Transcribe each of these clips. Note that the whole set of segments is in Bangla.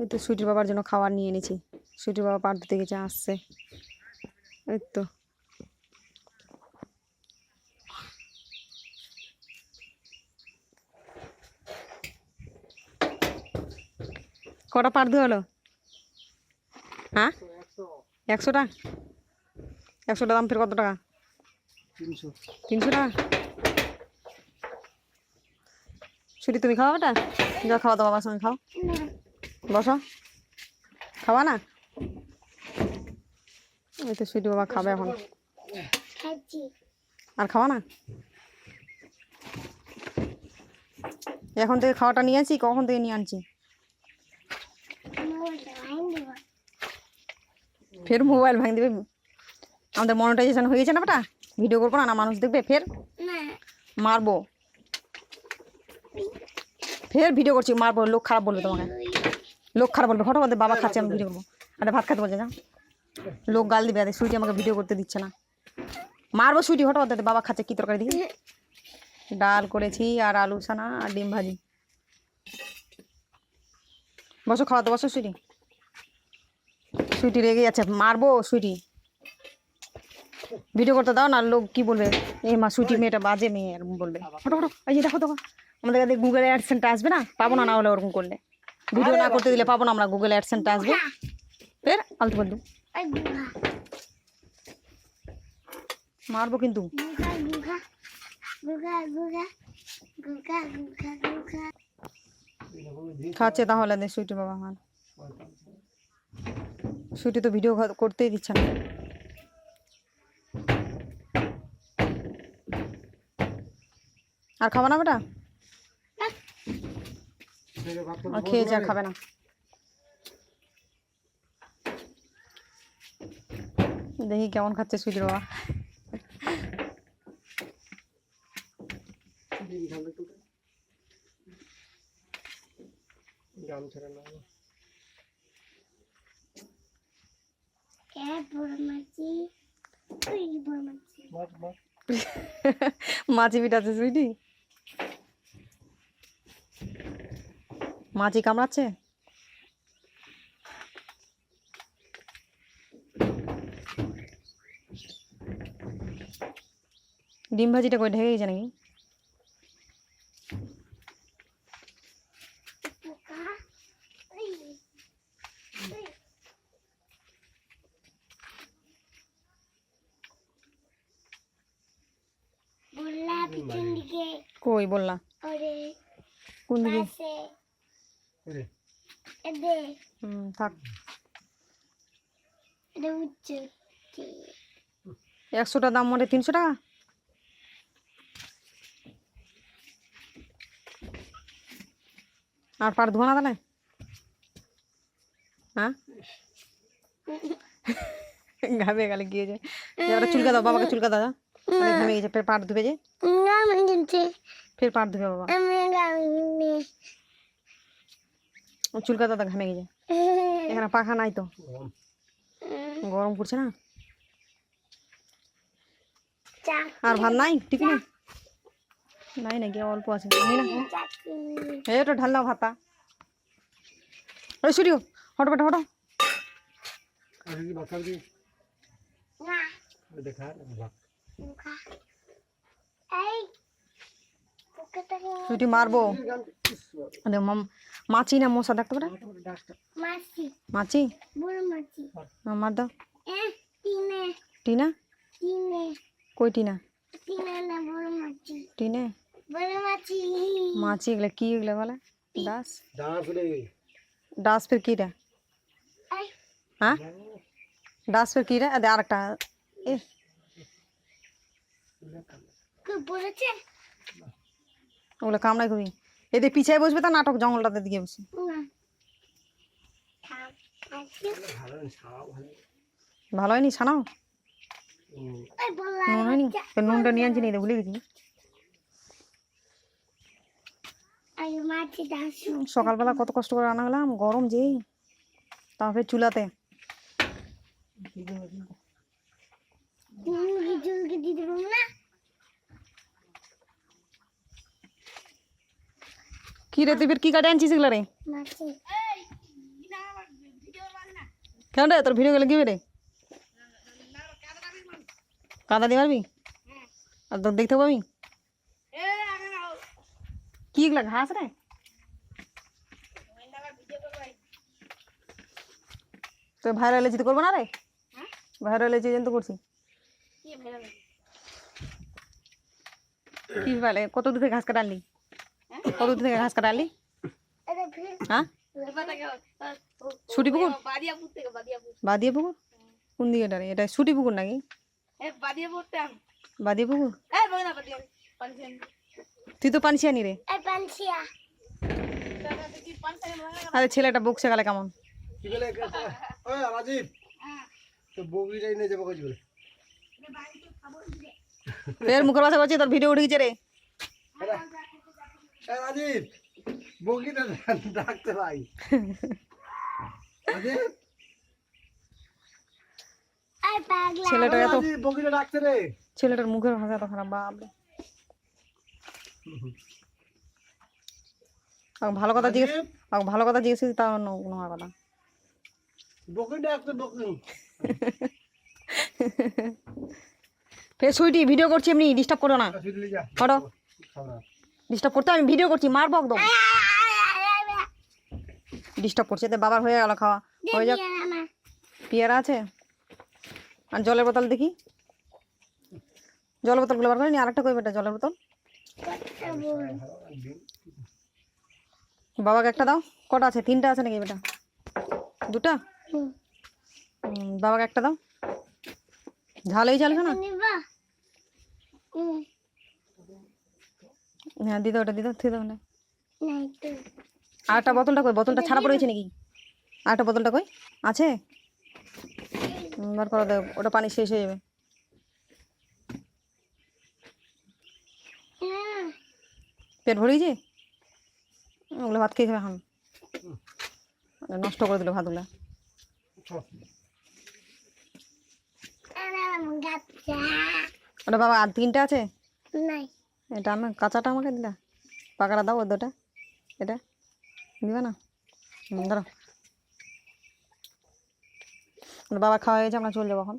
এই তো সুইটির বাবার জন্য খাবার নিয়ে এনেছি। সুইটির বাবা পার দিতে গেছে আসছে। এই তো। কটা পার দিয়ে হলো? হ্যাঁ? একশোটা? একশোটা দাম ফের কত টাকা? তিনশো। তিনশো টাকা? ছুটি তুমি খাওয়া ওটা? যা খাওয়া দাও বাবার সঙ্গে খাও। বসো। খাওয়া না? এই তো সুইটি বাবা খাবে এখন। আর খাওয়া না? এখন থেকে খাওয়াটা নিয়ে আনছি কখন থেকে নিয়ে আনছি? ফের মোবাইল ভাঙ দেবে। আমাদের মনিটাইজেশন হয়ে গেছে না বেটা? ভিডিও করব না না মানুষ দেখবে ফের? মারবো। ফের ভিডিও করছি মারবো লোক খারাপ বলবে তোমাকে। লোক খারাপ বলবে ফটো বলতে বাবা খাচ্ছে আমি ভিডিও করব। আরে ভাত খাতে বলছে যা। লোক গাল দিবে আরে সুইটি আমাকে ভিডিও করতে দিচ্ছে না। মারবো সুইটি ফটো বলতে বাবা খাচ্ছে কি তরকারি দিকে ডাল করেছি আর আলু সানা আর ডিম ভাজি। বসো খাওয়াতে বসো সুইটি। সুইটি রেগে যাচ্ছে মারবো সুইটি। ভিডিও করতে দাও না লোক কি বলবে? এই মা সুইটি মেয়েটা বাজে মেয়ে এরকম বলবে। ফটো ফটো এই দেখো দেখো। আমাদের কাছে গুগল অ্যাডসেন্টটা আসবে না? পাবো না না হলে ওরকম করলে। ভিডিও না করতে দিলে পাবো না আমরা গুগল অ্যাডসেন্টটা আসবে। ফের আলতু ফালতু মারবো কিন্তু। খাচ্ছে তাহলে দে সুইটি বাবা আমার সুইটি তো ভিডিও করতেই দিচ্ছে না। আর খাব না বেটা? খেয়েছে আর খাবে না। দেখি কেমন খাচ্ছে সুইটির বাবা। মাছি। পিটাচ্ছে সুইটি? মাছি কামড়াচ্ছে? ডিম ভাজিটা কই ঢেকে গেছে নাকি? কই বললা? কোন দিকে? হুম থাক। একশোটা দাম মনে তিনশো টাকা আর পার ধোয়া না তাহলে? হ্যাঁ? ঘামে গেলে গিয়ে যে এবারে চুলকা দাও বাবাকে চুলকা দাও যা। ঘামে গেছে ফের পাট ধুবে যে। মানে ফের পাট ধুবে বাবা। আমি গামি ও চুলকা দাদা ঘামে গেছে। এখানে পাখা নাই তো। গরম পড়ছে না? আর ভাত নাই? টিফিনে? নাই নাকি অল্প আছে। নি না? এই তো ঢাল দাও ভাতটা ওই সুরিও হটো বেটা হটো না। দেখা সুটি মারবো। আরে মাম- মাছি না মশা দেখতে পারে? মাছি। মাছি? বড় মাছি। আহ, মার দাও। টিনা। কই টিনা? তিনে না বড় মাছি। টিনে? মাছি। মাছি এগুলো কি এগুলো বলে? রে। ডাস ফের কি হ্যাঁ ডাস ফের কি রে? আরে আরেকটা। এ। কে বলেছে? ওগুলো কামড়াই খুবই এদের পিছিয়ে বসবে তো নাটক জঙ্গলটাতে দিকে বসে। ভালো হয়নি ছানাও? নুন হয়নি? নুনটা নিয়ে আনছি নি ভুলে গেছি। সকালবেলা কত কষ্ট করে রান্না করলাম গরম যেই। তারপরে চুলাতে। কি রে তুই ফের কি কাটে আনছিস এগুলো রে মাছি কেন রে তোর ভিডিও গেলে কি রে কাদা দিয়ে পারবি আর তোর দেখতে পাবি কি এগুলা ঘাস রে তো ভাইরাল হয়েছি তো করব না রে ভাইরাল হয়েছি এই জন্য তো করছি কি বলে কত দূর থেকে ঘাস কাটা আনলি কত দূর থেকে ঘাস কাটা আনলি হ্যাঁ? ছুটি পুকুর? বাদিয়ে কোন দিকে এটা রে? এটা ছুটি পুকুর নাকি? এ পুকুর না তুই তো রে। পানসিয়া। কি পানছেন ভাঙা আরে ছেলেটা বকছে গেলে কেমন? কি বলে ওই রাজীব। তো বগিটাই নিয়ে যাব কাজ। বলে ফের মুখের ভাষা করছি তোর ভিডিও উঠে গেছে রে। এ রাজীব বগিটা ডাকতে ভাই। রাজীব? এই পাগলা। ছেলেটা এত বগিটা ডাকতে রে। ছেলেটার মুখের ভাষা তো খারাপ আমাকে ভালো কথা জিজ্ঞেস ভালো কথা জিজ্ঞেস তাও অন্য কোনো কথা ডাকতে ফের সুইটি ভিডিও করছি এমনি ডিস্টার্ব করো না। শুধু যা। হটো খাওয়া ডিস্টার্ব করতে আমি ভিডিও করছি, মারবো একদম। ডিস্টার্ব করছে তো বাবার হয়ে গেল খাওয়া। হয়ে যাক। পেয়ারা আছে? আর জলের বোতল দেখি। জলের বোতলগুলো বার করে নি, আরেকটা কই বেটা জলের বোতল? বাবাকে একটা দাও। কটা আছে? তিনটা আছে নাকি বেটা? দুটা? বাবাকে একটা দাও। ঝাল এই চালবে না হ্যাঁ দিদা ওটা দিদা থুই দাও না নাই তো আর একটা বোতলটা কই? বোতলটা ছাড়া পড়েছে নাকি? আর একটা বোতলটা কই? আছে? বার করে দাও ওটা পানি শেষ হয়ে যাবে। হ্যাঁ। পেট ভরে গেছে? ওগুলো ভাত খেয়ে খাবে এখন। নষ্ট করে দিল ভাতগুলো। ওটা বাবা আর তিনটা আছে? নাই। এটা আমি কাঁচাটা আমাকে দিলা। পাকাটা দাও ওর দুটা। এটা দিবে না? ধরো বাবা খাওয়া হয়ে গেছে, আমরা চলে যাব এখন।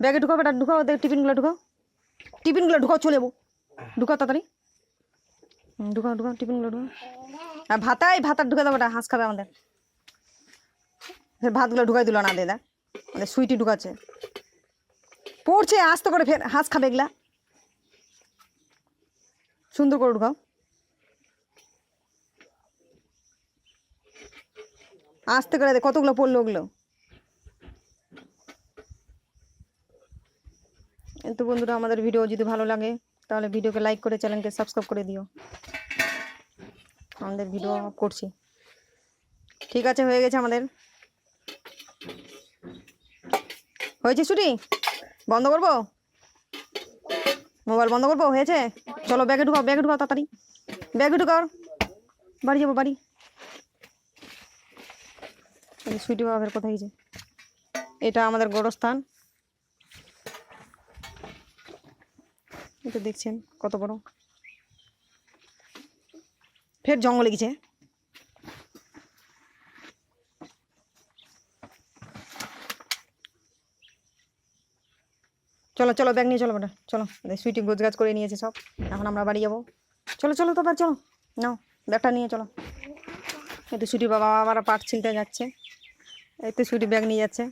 ব্যাগে ঢুকাও বেটা, ঢুকাও, ওদের টিফিনগুলো ঢুকাও। টিফিনগুলো ঢুকাও, চলে যাব। ঢুকাও তাড়াতাড়ি। ঢুকাও ঢুকাও, টিফিনগুলো ঢুকাও। আর ভাতাই, ভাতার ঢুকে দেবো হাঁস খাবে আমাদের। ফের ভাতগুলো ঢুকাই দিল না দাদা আমাদের সুইটি ঢুকাচ্ছে। পড়ছে, আস্তে করে ফের হাঁস খাবে এগুলা। সুন্দর করে ঢুকাও আস্তে করে কতগুলো পড়ল ওগুলো? তো বন্ধুরা, আমাদের ভিডিও যদি ভালো লাগে, তাহলে ভিডিওকে লাইক করে চ্যানেলকে সাবস্ক্রাইব করে দিও। আমাদের ভিডিও করছি। ঠিক আছে, হয়ে গেছে আমাদের। হয়েছে ছুটি বন্ধ করব? মোবাইল বন্ধ করব, হয়েছে? চলো, ব্যাগে ঢুকাও ব্যাগে ঢুকাও তাড়াতাড়ি। ব্যাগে ঢুকাও। বাড়ি যাব, বাড়ি। সুইটি বাবার কোথায় গেছে এটা আমাদের গোরস্থান। এটা দেখছেন কত বড়। ফের জঙ্গলে গেছে। চলো চলো ব্যাগ নিয়ে চলো বেটা, চলো। সুইটি গোজগাজ করে নিয়েছে সব। এখন আমরা বাড়ি যাব। চলো চলো তো চলো। নাও ব্যাগটা নিয়ে চলো। এই তো সুটি বাবা আবার পাট ছিলতে যাচ্ছে। এই তো সুইটি ব্যাগ নিয়ে যাচ্ছে।